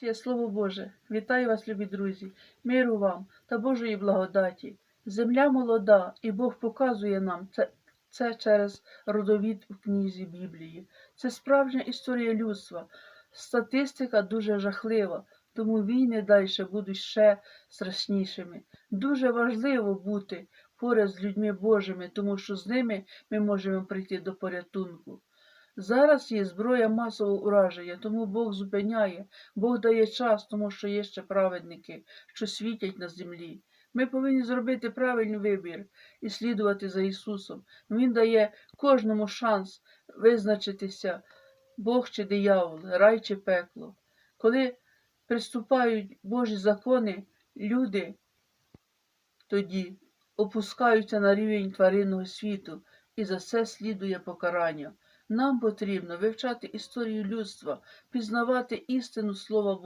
Є Слово Боже, вітаю вас, любі друзі, миру вам та Божої благодаті. Земля молода, і Бог показує нам це, це через родовід у книзі Біблії. Це справжня історія людства. Статистика дуже жахлива, тому війни далі будуть ще страшнішими. Дуже важливо бути поряд з людьми Божими, тому що з ними ми можемо прийти до порятунку. Зараз є зброя масового ураження, тому Бог зупиняє, Бог дає час, тому що є ще праведники, що світять на землі. Ми повинні зробити правильний вибір і слідувати за Ісусом. Він дає кожному шанс визначитися, Бог чи диявол, рай чи пекло. Коли приступають Божі закони, люди тоді опускаються на рівень тваринного світу, і за це слідує покарання. Нам потрібно вивчати історію людства, пізнавати істину Слова Бога.